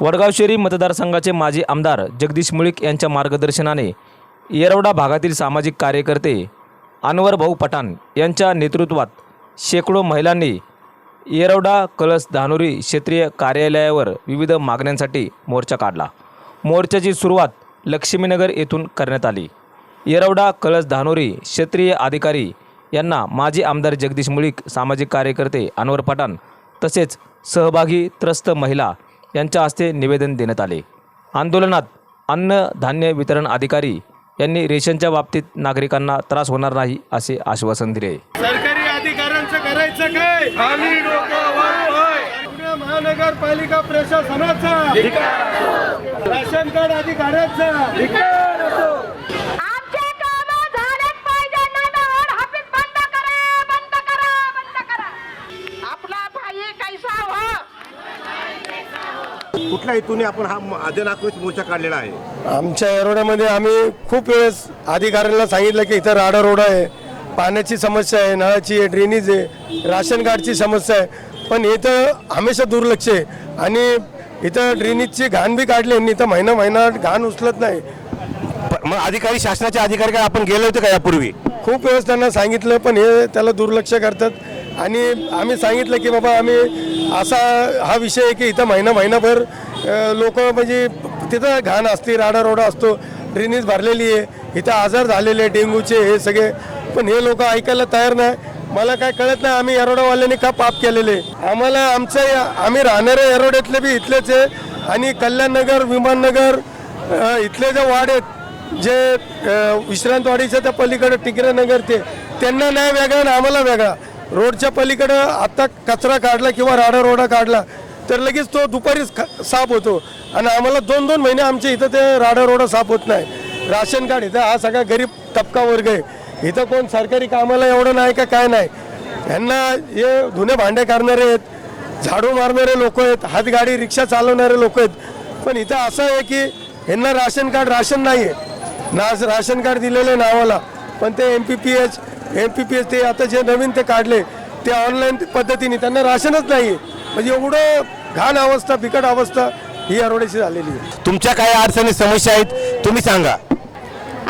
वडगाव शेरी मतदारसंघाचे माजी आमदार जगदीश मुळीक यांच्या मार्गदर्शनाने येरवडा भागातील सामाजिक कार्यकर्ते अनवर भाऊ पठाण यांच्या नेतृत्वात शेकडो महिलांनी येरवडा कळस धानोरी क्षेत्रीय कार्यालयावर विविध मागण्यांसाठी मोर्चा काढला. मोर्चाची सुरुवात लक्ष्मीनगर येथून करण्यात आली. येरवडा कळस धानोरी क्षेत्रीय अधिकारी यांना माजी आमदार जगदीश मुळीक सामाजिक कार्यकर्ते अनवर पठाण तसेच सहभागी त्रस्त महिला यांच्या हस्ते निवेदन देण्यात आले. आंदोलनात अन्न धान्य वितरण अधिकारी यांनी रेशनच्या बाबतीत नागरिकांना त्रास होणार नाही असे आश्वासन दिले. सरकारी अधिकाऱ्यांचं करायचं काय? खाली डोकं वर पाय. पुणे महानगरपालिका प्रशासनाचा. राशन कार्ड अधिकाऱ्यांचा. कुठल्या हेतूने आपण हा आक्रोश मोर्चा काढलेला आहे? आमच्या एरोड्यामध्ये आम्ही खूप वेळेस अधिकाऱ्यांना सांगितलं की इथं राडा रोड आहे पाण्याची समस्या आहे नळाची आहे ड्रेनेज आहे राशन कार्डची समस्या आहे. पण इथं हमेशा दुर्लक्ष आहे आणि इथं ड्रेनेजची घाण बी काढली यांनी इथं महिना महिना घाण उचलत नाही. मग अधिकारी शासनाचे अधिकारी काय आपण गेले होते का यापूर्वी? खूप वेळेस त्यांना सांगितलं पण हे त्याला दुर्लक्ष करतात. आणि आम्ही सांगितलं की बाबा आम्ही असा हा विषय आहे की इथं महिना महिनाभर लोक म्हणजे तिथं घाण असते राडारोडा असतो ड्रेनेज भरलेली आहे. इथं आजार झालेले डेंग्यूचे हे सगळे. पण हे लोक ऐकायला तयार नाही. मला काय कळत नाही आम्ही एरोडावाल्यांनी का पाप केलेले? आम्हाला आमचं आम्ही राहणारे एरोड्यातले बी इथलेच आहे. आणि कल्याणनगर विमाननगर इथले जे वाड आहेत जे विश्रांतवाडीच्या त्या पलीकडे टिकरेनगर ते त्यांना नाही वेगळा आणि आम्हाला वेगळा. रोडच्या पलीकडं आता कचरा काढला किंवा राडा रोडा काढला तर लगेच तो दुपारीच ख- साफ होतो. आणि आम्हाला दोन दोन महिने आमच्या इथं ते राडा रोडा साफ होत नाही. राशन कार्ड इथं हा सगळा गरीब तबका वर्ग आहे. इथं कोण सरकारी कामाला एवढं नाही का काय नाही? ह्यांना हे धुणे भांडे करणारे आहेत झाडू मारणारे लोक आहेत हातगाडी रिक्षा चालवणारे लोक आहेत. पण इथं असं आहे की ह्यांना राशन कार्ड राशन नाही आहे ना राशन कार्ड दिलेलं आहे नावाला पण ते M P P H M P P H ते आता जे नवीन ते काढले ते ऑनलाईन पद्धतीने त्यांना राशनच नाही आहे म्हणजे एवढं घाण अवस्था बिकट अवस्था ही अरोड्याची झालेली आहे. तुमच्या काय अडचणी समस्या आहेत तुम्ही सांगा.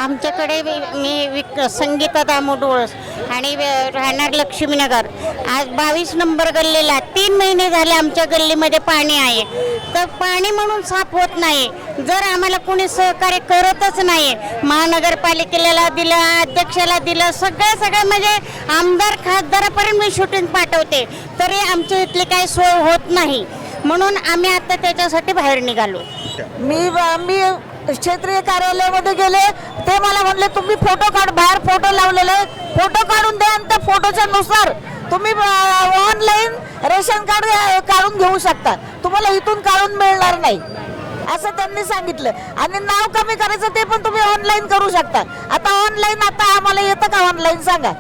आमच्याकडे मी विक संगीता दामोडोळस आणि राहणार लक्ष्मीनगर. आज बावीस नंबर गल्लीला तीन महिने झाले आमच्या गल्लीमध्ये पाणी आहे. तर पाणी म्हणून साफ होत नाही. जर आम्हाला कोणी सहकार्य करतच नाही महानगरपालिकेला दिलं अध्यक्षाला दिलं सगळं सगळं म्हणजे आमदार खासदारापर्यंत मी शूटिंग पाठवते. तरी आमच्या इथली काही सोय होत नाही. म्हणून आम्ही आता त्याच्यासाठी बाहेर निघालो. मी मी क्षेत्रीय कार्यालयामध्ये गेले ते मला म्हणले तुम्ही फोटो काढ बाहेर फोटो लावलेले फोटो काढून द्या आणि त्या फोटोच्या नुसार तुम्ही ऑनलाईन रेशन कार्ड काढून घेऊ शकता. तुम्हाला इथून काढून मिळणार नाही. असं त्यांनी सांगितलं. आणि नाव कमी करायचं ते पण तुम्ही ऑनलाईन करू शकता. आता ऑनलाईन आता आम्हाला येतं का ऑनलाईन सांगा.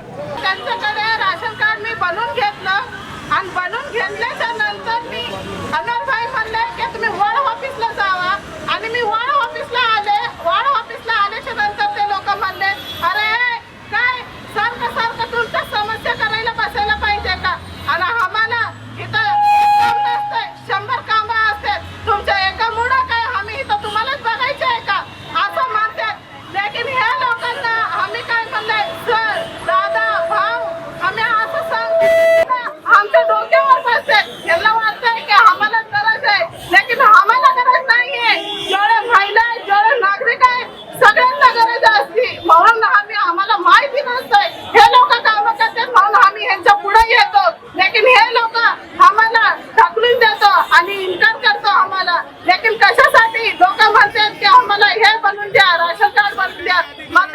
my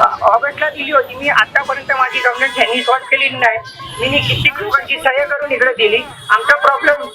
ऑगस्टला दिली होती. मी आतापर्यंत माझी कंप्लेंट त्यांनी सॉल्व केलेली नाही. मी कित्येक लोकांची सह्य करून इकडे दिली. आमचा प्रॉब्लेम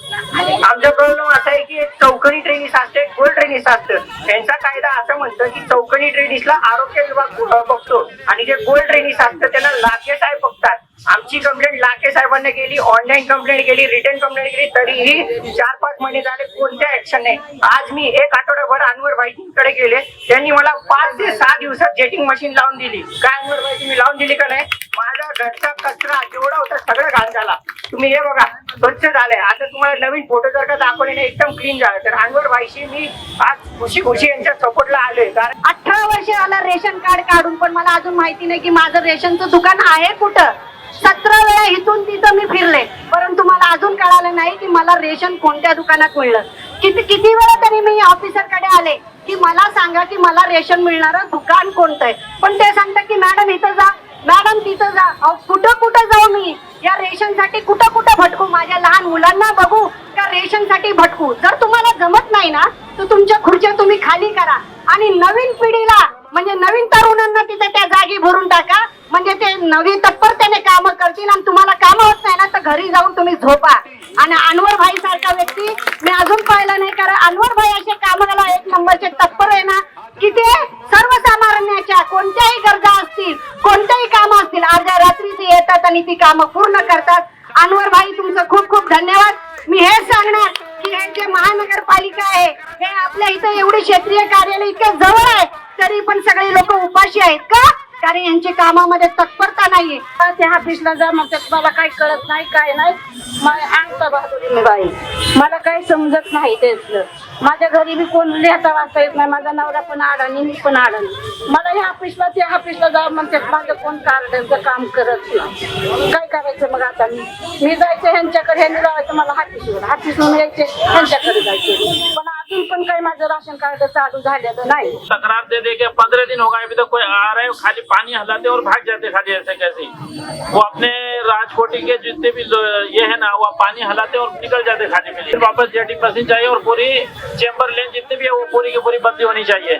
आमचा प्रॉब्लेम असा आहे की एक चौकणी ट्रेनिस असते एक गोल ट्रेनिस असतं. त्यांचा कायदा असं म्हणतं की चौकणी ट्रेनिसला आरोग्य विभाग बघतो. आणि जे गोल ट्रेनिस असतं त्यांना लाखे साहेब बघतात. आमची कंप्लेंट लाखे साहेबांना केली ऑनलाईन कंप्लेंट केली रिटर्न कंप्लेंट केली तरीही चार पाच महिने झाले कोणत्या ऍक्शन नाही आज मी एक आठवड्याभर अनवर भाईजींकडे गेले त्यांनी मला पाच ते सहा दिवसात जेटिंग मशीन लावून दिली. काय अनवर तुम्ही लावून दिली का नाही? माझा घरचा कचरा जेवढा होता सगळं घाण झाला. तुम्ही हे बघा स्वच्छ झालंय. आता तुम्हाला नवीन फोटो जर का दाखवले नाही एकदम क्लीन झालं. तर अंगवर भाईशी मी आज खुशी खुशी यांच्या सपोर्टला आलोय. कारण अठरा वर्ष आला रेशन कार्ड काढून पण मला अजून माहिती नाही की माझं रेशनचं दुकान आहे कुठं. सतरा वेळा इथून तिथं मी फिरले. परंतु मला अजून कळालं नाही की मला रेशन कोणत्या दुकानात मिळलं. किती किती वेळा तरी मी ऑफिसरकडे आले की मला सांगा की मला रेशन मिळणारं दुकान कोणतं आहे? पण ते सांगतात की मॅडम इथं जा. मॅडम तिथं जा. अहो, कुठं कुठं जाऊ मी? या रेशनसाठी कुठं कुठं भटकू? माझ्या लहान मुलांना बघू का रेशनसाठी भटकू? जर तुम्हाला जमत नाही ना तर तुमच्या खुर्च्या तुम्ही खाली करा. आणि नवीन पिढीला म्हणजे नवीन तरुणांना तिथे त्या जागी भरून टाका. म्हणजे ते नवीन तत्परतेने काम करतील आणि तुम्हाला काम होत नाही ना तर घरी जाऊन तुम्ही झोपा. आणि अनवर भाई सारखा व्यक्ती मी अजून पाहिला नाही कारण अनवर भाई असे कामाला एक नंबरचे तत्पर आहे ना की ते सर्वसामान्याच्या कोणत्याही गरजा असतील कोणत्याही काम असतील अर्ध्या रात्री ते येतात आणि ती कामं पूर्ण करतात. अनवर भाई तुमचं खूप खूप धन्यवाद. मी हे सांगणार की हे जे महानगरपालिका आहे हे आपल्या इथं एवढे क्षेत्रीय कार्यालय इतके जवळ आहे तरी पण सगळे लोक उपाशी आहेत का? कारण यांची कामामध्ये तत्परता नाहीये. त्या ऑफिसला जा मग मला काही कळत नाही काय नाही. आणता बहादुरी बाई. मला काही समजत नाही त्यातलं माझ्या घरी बी कोण लिहिता वाचता येत नाही. माझा नवरा पण अडाणी मी पण अडाणी मला ह्या ऑफिसला त्या ऑफिसला जा म्हणते माझं कोण कार्डाचं काम करत नाही. काय करायचं मग आता मी? मी जायचं ह्यांच्याकडे ह्यांनी जायचं मला हातीसवर हातीसून यायचे ह्यांच्याकडे जायचे पण अजून पण काही माझं राशन कार्ड चालू झालेलं नाही. तकरार दे दे के पंद्रह दिन हो गए अभी तक कोई आ रहा है खाली पानी हलाते और भाग जाते खाली ऐसे कैसे वो अपने राजकोटी के जितने भी ये है ना वो पानी हलाते और निकल जाते खाली में वापस जेटिंग मशीन चाहिए और पूरी चेम्बर लेन जितने भी है वो पूरी की पूरी बंदी होनी चाहिए।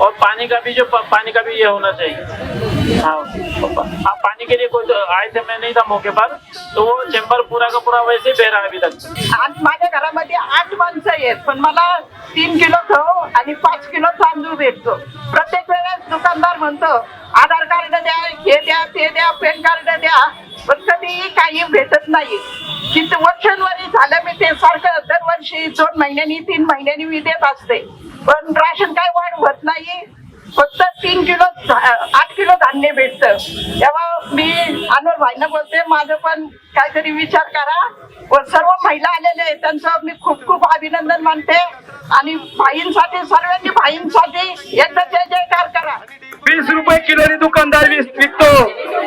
और पानी का भी जो पानी का भी ये होना चाहिए। हाँ हाँ पानी के लिए कोई तो आए थे मैं नहीं था मौके पर तो वो चेम्बर पूरा का पूरा वैसे बह रहा है अभी तक। आज माझ्या घरामध्ये आठ माणसं आहेत पण मला तीन किलो गहू आणि पाच किलो तांदूळ भेटतो. प्रत्येक वेळेस दुकानदार म्हणतो आधार कार्ड द्या हे द्या ते द्या पॅन कार्ड द्या. पण कधी काही भेटत नाही. किती वर्षांवरी झालं मी ते सारखं दरवर्षी दोन महिन्यांनी तीन महिन्यांनी मी देत असते. पण राशन काय वाढ होत नाही. फक्त तीन किलो आठ किलो धान्य भेटतं. तेव्हा मी अनवर भाईना बोलते माझं पण काहीतरी विचार करा. व सर्व महिला आलेले आहेत त्यांचं मी खूप खूप अभिनंदन मानते. आणि भाईंसाठी सर्वांनी भाईंसाठी एकदा जय जयकार करा. वीस रुपये किलोनी दुकानदार वीस विकतो.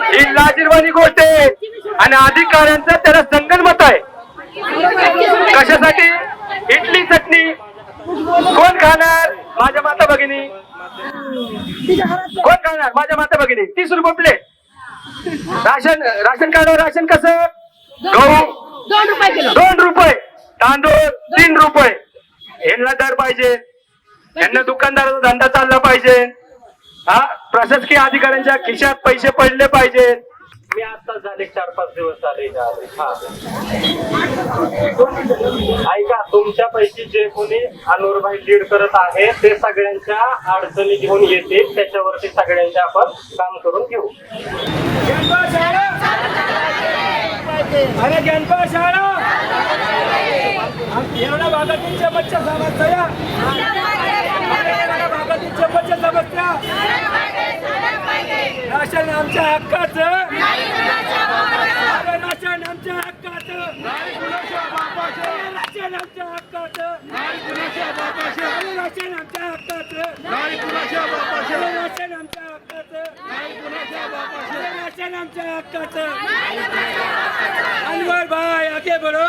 ही लाजीरवाणी गोष्ट आहे. आणि अधिकाऱ्यांचं त्याला संगणमत आहे. कशासाठी? इडली चटणी. कोण खाणार? माझ्या माता भगिनी. कोण खाणार? माझ्या माता भगिनी. तीस रुपये प्लेट राशन राशन कार्डवर राशन कसं? गहू. दोन रुपये दोन रुपये. तांदूळ तीन रुपये. यांना दर पाहिजे. यांना दुकानदाराचा धंदा चालला पाहिजे. हा प्रशासकीय अधिकाऱ्यांच्या खिशात पैसे पडले पाहिजे. मी आता झाले चार पाच दिवस झाले. हा. ऐका तुमच्यापैकी जे कोणी अनुरभाई लीड करत आहे ते सगळ्यांच्या अडचणी घेऊन येतील. त्याच्यावरती सगळ्यांचे आपण काम करून घेऊ. अरे ज्ञानपा शाळा! एवढ्या भागातील चमच्या समस्या भागातील चमच्या समस्या. राशन आमच्या हक्काचं. राशन आमच्या हक्काचं. राशन आमच्या हक्काचं. राशन आमच्या हक्काचं. राशन आमच्या हक्काचं. अरे राशन आमच्या हक्काचं. अनवर भाई आगे बढ़ो.